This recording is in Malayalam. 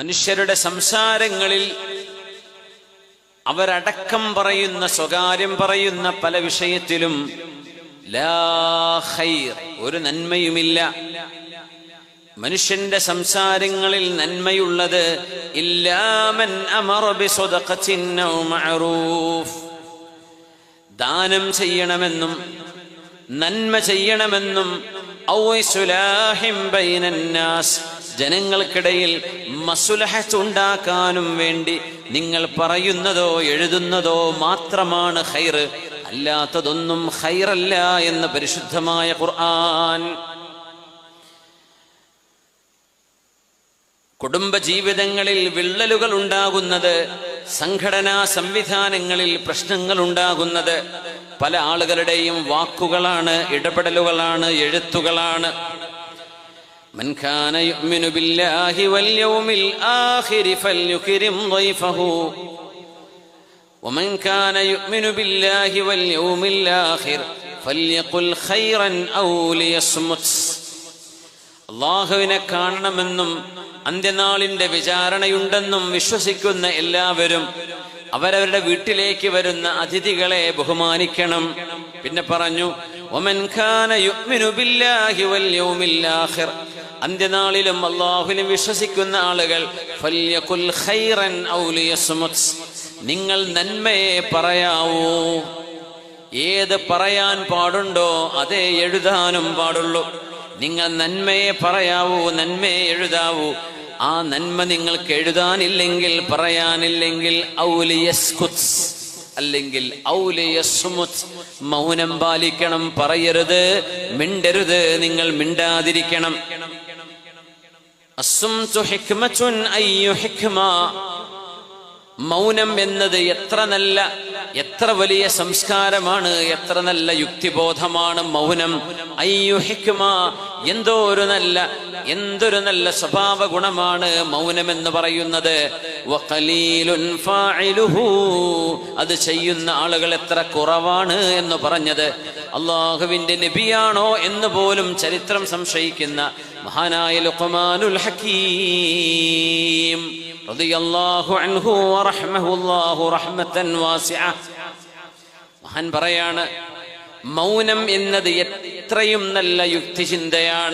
മനുഷ്യരുടെ സംസാരങ്ങളിൽ അവരടക്കം പറയുന്ന സ്വകാര്യം പറയുന്ന പല വിഷയത്തിലും ഒരു നന്മയുമില്ല. മനുഷ്യന്റെ സംസാരങ്ങളിൽ നന്മയുള്ളത് ഇല്ലാമൻ ദാനം ചെയ്യണമെന്നും നന്മ ചെയ്യണമെന്നും ഔ ബൈനന്നാസ് ജനങ്ങൾക്കിടയിൽ മസുലഹത്ത് ഉണ്ടാക്കാനും വേണ്ടി നിങ്ങൾ പറയുന്നതോ എഴുതുന്നതോ മാത്രമാണ് ഖൈർ. അല്ലാത്തതൊന്നും ഹൈറല്ല എന്ന് പരിശുദ്ധമായ ഖുർആൻ. കുടുംബ ജീവിതങ്ങളിൽ വിള്ളലുകൾ ഉണ്ടാകുന്നത് സംഘടനാ സംവിധാനങ്ങളിൽ പ്രശ്നങ്ങൾ ഉണ്ടാകുന്നത് പല ആളുകളുടെയും വാക്കുകളാണ് ഇടപെടലുകളാണ് എഴുത്തുകളാണ്. من كان يؤمن بالله واليوم الآخر فليكرم ضيفه ومن كان يؤمن بالله واليوم الآخر فليقل خيرا أو ليصمت അള്ളാഹുവിനെ കാണണമെന്നും അന്ത്യനാളിന്റെ വിചാരണയുണ്ടെന്നും വിശ്വസിക്കുന്ന എല്ലാവരും അവരവരുടെ വീട്ടിലേക്ക് വരുന്ന അതിഥികളെ ബഹുമാനിക്കണം പിന്നെ പറഞ്ഞു ഒമൻ ഖാന യുഅ്മിനു ബില്ലാഹി വൽ യൗമിൽ ആഖിർ അന്ത്യനാളിലും അള്ളാഹുവിനെ വിശ്വസിക്കുന്ന ആളുകൾ ഖൈറൻ നിങ്ങൾ നന്മയെ പറയാവൂ. ഏത് പറയാൻ പാടുണ്ടോ അതേ എഴുതാനും പാടുള്ളൂ. നിങ്ങൾ നന്മയെ പറയാവൂ നന്മയെ എഴുതാവൂ. ആ നന്മ നിങ്ങൾക്ക് എഴുതാനില്ലെങ്കിൽ പറയാനില്ലെങ്കിൽ ഔലിയസ്കുത് അല്ലെങ്കിൽ ഔലിയസ്മുത് മൗനം പാലിക്കണം പറയരുത് മിണ്ടരുത് നിങ്ങൾ മിണ്ടാതിരിക്കണം. മൗനം എന്നത് എത്ര നല്ല എത്ര വലിയ സംസ്കാരമാണ് എത്ര നല്ല യുക്തിബോധമാണ് മൗനം. അയ്യുഹിക്കുമാ എന്തോ ഒരു നല്ല എന്തൊരു നല്ല സ്വഭാവ ഗുണമാണ് മൗനം എന്ന് പറയുന്നത്. അത് ചെയ്യുന്ന ആളുകൾ എത്ര കുറവാണ് എന്ന് പറഞ്ഞത്. അള്ളാഹുവിന്റെ നബിയാണോ എന്ന് പോലും ചരിത്രം സംശയിക്കുന്ന മഹാനായ ലുഖമാനുൽ ഹക്കീം മഹാൻ പറയാണ് മൗനം എന്നത് എത്രയും നല്ല യുക്തിചിന്തയാണ്.